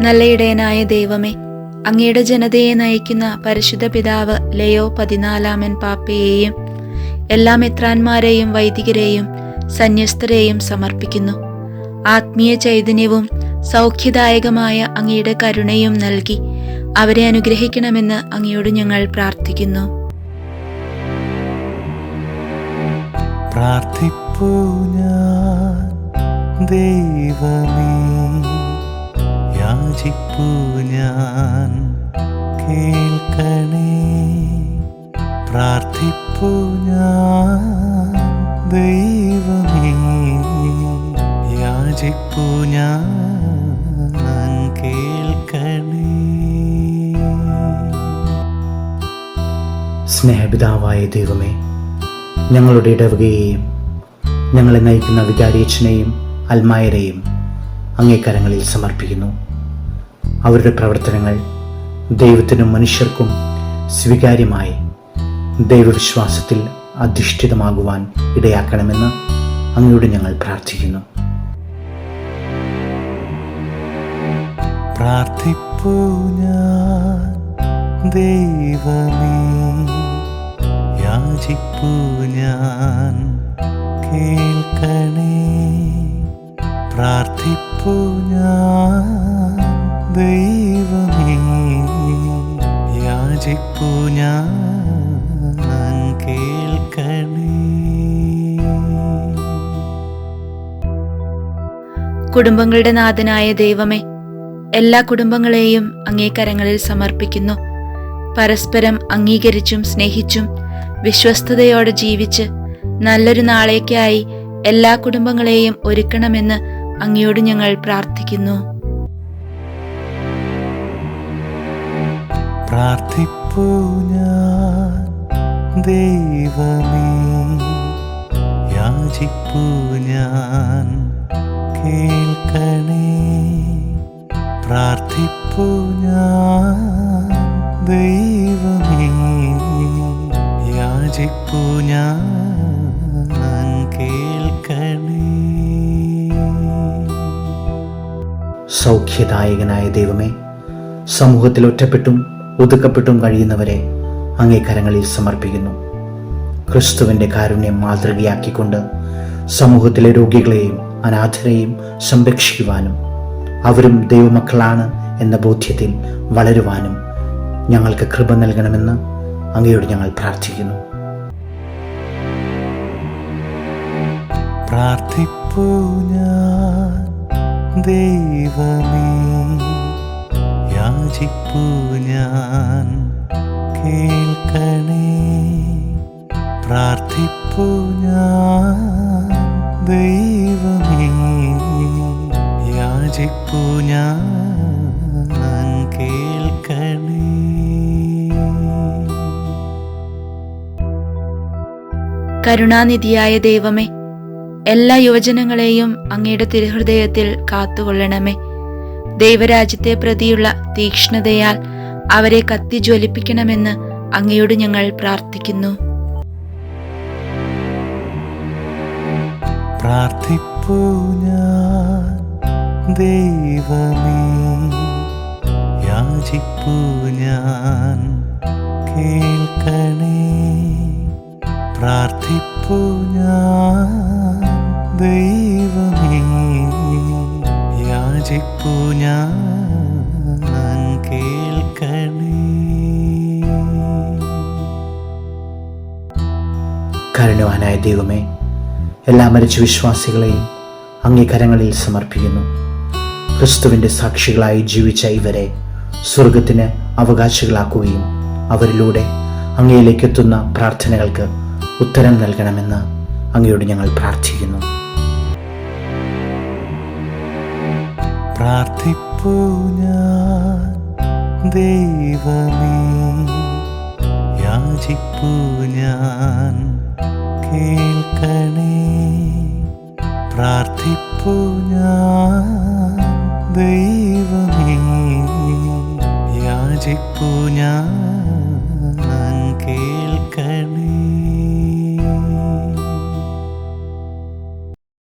നല്ല ഇടയനായ ദൈവമേ അങ്ങയുടെ ജനതയെ നയിക്കുന്ന പരിശുദ്ധ പിതാവ് ലയോ പതിനാലാമൻ പാപ്പയെയും എല്ലാ മിത്രാന്മാരെയും വൈദികരെയും സന്യസ്തരെയും സമർപ്പിക്കുന്നു. ആത്മീയ ചൈതന്യവും സൗഖ്യദായകമായ അങ്ങയുടെ കരുണയും നൽകി അവരെ അനുഗ്രഹിക്കണമെന്ന് അങ്ങയോട് ഞങ്ങൾ പ്രാർത്ഥിക്കുന്നു. പ്രാർത്ഥിപ്പൂ ദൈവമേ. യാചിപ്പൂ ഞാൻ. കേൾക്കണേ പ്രാർത്ഥിപ്പൂ ഞാൻ. ദൈവമേ യാചിപ്പൂ ഞാൻ. സ്നേഹപിതാവായ ദൈവമേ ഞങ്ങളുടെ ഇടവകയെയും ഞങ്ങളെ നയിക്കുന്ന വികാരിയച്ഛനെയും അൽമായരെയും അങ്ങേക്കരങ്ങളിൽ സമർപ്പിക്കുന്നു. അവരുടെ പ്രവർത്തനങ്ങൾ ദൈവത്തിനും മനുഷ്യർക്കും സ്വീകാര്യമായി ദൈവവിശ്വാസത്തിൽ അധിഷ്ഠിതമാകുവാൻ ഇടയാക്കണമെന്ന് അങ്ങയോട് ഞങ്ങൾ പ്രാർത്ഥിക്കുന്നു. കേൾക്കണേ. പ്രാർത്ഥിപ്പൂ ഞാൻ കുടുംബങ്ങളുടെ നാഥനായ ദൈവമേ എല്ലാ കുടുംബങ്ങളെയും അങ്ങേ കരങ്ങളിൽ സമർപ്പിക്കുന്നു. പരസ്പരം അംഗീകരിച്ചും സ്നേഹിച്ചും വിശ്വസ്തയോടെ ജീവിച്ച് നല്ലൊരു നാളേക്കായി എല്ലാ കുടുംബങ്ങളെയും ഒരുക്കണമെന്ന് അങ്ങയോട് ഞങ്ങൾ പ്രാർത്ഥിക്കുന്നു. പ്രാർത്ഥിപ്പൂ ഞാൻ ദൈവമേ. യാചിപ്പൂ ഞാൻ. കേൾക്കണേ. പ്രാർത്ഥിപ്പൂ ഞാൻ. ദൈവമേ യാചിപ്പൂ ഞാൻ. സൗഖ്യദായകനായ ദൈവമേ സമൂഹത്തിൽ ഒറ്റപ്പെട്ടും ഒതുക്കപ്പെട്ടും കഴിയുന്നവരെ അങ്ങേ കരങ്ങളിൽ സമർപ്പിക്കുന്നു. ക്രിസ്തുവിന്റെ കാരുണ്യം മാതൃകയാക്കിക്കൊണ്ട് സമൂഹത്തിലെ രോഗികളെയും അനാഥരെയും സംരക്ഷിക്കുവാനും അവരും ദൈവമക്കളാണ് എന്ന ബോധ്യത്തിൽ വളരുവാനും ഞങ്ങൾക്ക് കൃപ നൽകണമെന്ന് അങ്ങയോട് ഞങ്ങൾ പ്രാർത്ഥിക്കുന്നു. പ്രാർത്ഥിപ്പൂ ഞാൻ ഞാൻ കേൾക്കണേ. പ്രാർത്ഥിപ്പൂ ഞാൻ ഞാൻ കേൾക്കണേ. കരുണാനിധിയായ ദൈവമേ എല്ലാ യുവജനങ്ങളെയും അങ്ങയുടെ തിരുഹൃദയത്തിൽ കാത്തുകൊള്ളണമേ. ദൈവരാജ്യത്തെ പ്രതിയുള്ള തീക്ഷ്ണതയാൽ അവരെ കത്തിജ്വലിപ്പിക്കണമെന്ന് അങ്ങയോട് ഞങ്ങൾ പ്രാർത്ഥിക്കുന്നു. പ്രാർത്ഥിപ്പൂ ഞാൻ. ദൈവമേ യാചിപ്പു ഞാൻ കേൾക്കണേ. പ്രാർത്ഥിപ്പൂ ഞാൻ ദൈവമേ യാചിപ്പു ഞാൻ കേൾക്കണേ. കരുണവാനായ ദൈവമേ എല്ലാ മരിച്ച വിശ്വാസികളെയും അംഗീകരങ്ങളിൽ സമർപ്പിക്കുന്നു. ക്രിസ്തുവിന്റെ സാക്ഷികളായി ജീവിച്ച ഇവരെ സ്വർഗത്തിന് അവകാശികളാക്കുകയും അവരിലൂടെ അങ്ങയിലേക്ക് എത്തുന്ന പ്രാർത്ഥനകൾക്ക് ഉത്തരം നൽകണമെന്ന് അങ്ങയോട് ഞങ്ങൾ പ്രാർത്ഥിക്കുന്നു. പ്രാർത്ഥിപ്പൂ ഞാൻ ഞാൻ കേൾക്കണേ. പ്രാർത്ഥിപ്പൂ ഞാൻ ദൈവമേ യാചിപ്പു ഞാൻ കേ